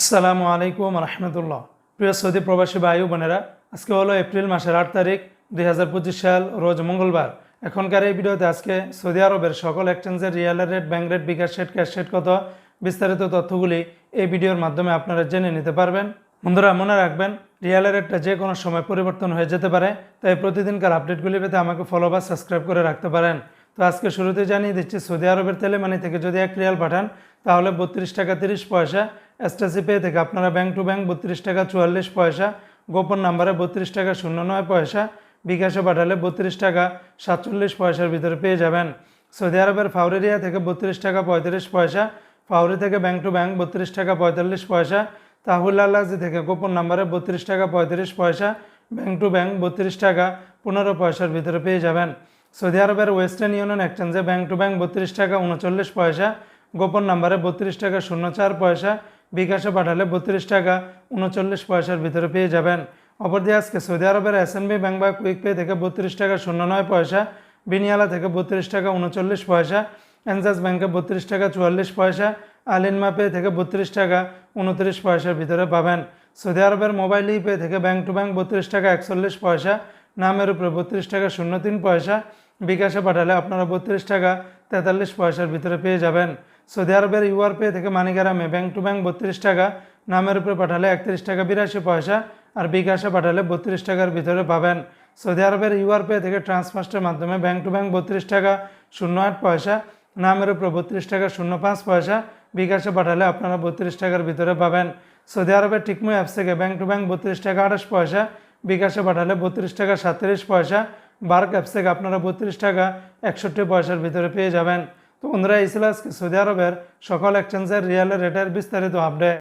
আসসালামু আলাইকুম রহমতুল্লাহ। প্রিয় সৌদি প্রবাসী ভাই বোনেরা, আজকে হলো এপ্রিল মাসের আট তারিখ, দুই হাজার পঁচিশ সাল, রোজ মঙ্গলবার। এখনকার এই ভিডিওতে আজকে সৌদি আরবের সকল এক্সচেঞ্জের রিয়েলের rate bank rate, bKash rate, cash rate কত, বিস্তারিত তথ্যগুলি এই ভিডিওর মাধ্যমে আপনারা জেনে নিতে পারবেন। বন্ধুরা, মনে রাখবেন রিয়েলের রেটটা যে কোনো সময় পরিবর্তন হয়ে যেতে পারে, তাই প্রতিদিনকার আপডেটগুলি পেতে আমাকে ফলো বা সাবস্ক্রাইব করে রাখতে পারেন। তো আজকে শুরুতে জানিয়ে দিচ্ছি, সৌদি আরবের তেলেমানি থেকে যদি এক রিয়াল পাঠান, তাহলে বত্রিশ টাকা তিরিশ পয়সা। এসটিসি পে থেকে আপনারা ব্যাংক টু ব্যাংক বত্রিশ টাকা চুয়াল্লিশ পয়সা, গোপন নাম্বারে বত্রিশ টাকা শূন্য নয় পয়সা, বিকাশে পাঠালে বত্রিশ টাকা সাতচল্লিশ পয়সার ভিতরে পেয়ে যাবেন। সৌদি আরবের ফাউরেরিয়া থেকে বত্রিশ টাকা পঁয়ত্রিশ পয়সা ফাউরি থেকে ব্যাংক টু ব্যাংক বত্রিশ টাকা পঁয়তাল্লিশ পয়সা, তাহুল তাহুল্লাহাজি থেকে গোপন নাম্বারে বত্রিশ টাকা পঁয়ত্রিশ পয়সা ব্যাংক টু ব্যাংক বত্রিশ টাকা পনেরো পয়সার ভিতরে পেয়ে যাবেন। সৌদি আরবের ওয়েস্টার্ন ইউনিয়ন এক্সচেঞ্জে ব্যাংক টু ব্যাংক বত্রিশ টাকা উনচল্লিশ পয়সা, গোপন নাম্বারে বত্রিশ টাকা শূন্য চার পয়সা, বিকাশে পাঠালে বত্রিশ টাকা উনচল্লিশ পয়সার ভিতরে পেয়ে যাবেন। অপরদিকে আজকে সৌদি আরবের এসএনবি ব্যাংক বা কুইক পে থেকে বত্রিশ টাকা শূন্য নয় পয়সা, বিনিয়ালা থেকে বত্রিশ টাকা উনচল্লিশ পয়সা, এনজাস ব্যাংকে বত্রিশ টাকা চুয়াল্লিশ পয়সা আলিনমা পে থেকে বত্রিশ টাকা উনত্রিশ পয়সার ভিতরে পাবেন। সৌদি আরবের মোবাইল ই পে থেকে ব্যাংক টু ব্যাংক বত্রিশ টাকা একচল্লিশ পয়সা নামের উপরে বত্রিশ টাকা শূন্য তিন পয়সা। বিকাশে পাঠালে আপনারা বত্রিশ টাকা তেতাল্লিশ পয়সার ভিতরে পেয়ে যাবেন। সৌদি আরবের ইউআর পে থেকে মানিগ্রামে ব্যাংক টু ব্যাংক বত্রিশ টাকা, নামের উপরে পাঠালে একত্রিশ টাকা বিরাশি পয়সা আর বিকাশে পাঠালে বত্রিশ টাকার ভিতরে পাবেন। সৌদি আরবের ইউআর পে থেকে ট্রান্সফার্স্টের মাধ্যমে ব্যাংক টু ব্যাংক বত্রিশ টাকা, শূন্য আট পয়সা, নামের উপরে বত্রিশ টাকা, শূন্য পাঁচ পয়সা, বিকাশে পাঠালে আপনারা বত্রিশ টাকার ভিতরে পাবেন। সৌদি আরবের টিকমু অ্যাপস থেকে ব্যাংক টু ব্যাংক বত্রিশ টাকা, আঠাশ পয়সা বিকাশে পাঠালে বত্রিশ টাকা সাতত্রিশ পয়সা। বার অ্যাপস থেকে আপনারা বত্রিশ টাকা একষট্টি পয়সার ভিতরে পেয়ে যাবেন। তো বন্ধুরা, এই সৌদি আরবের সকল এক্সচেঞ্জের রিয়েলের রেটের বিস্তারিত আপডেট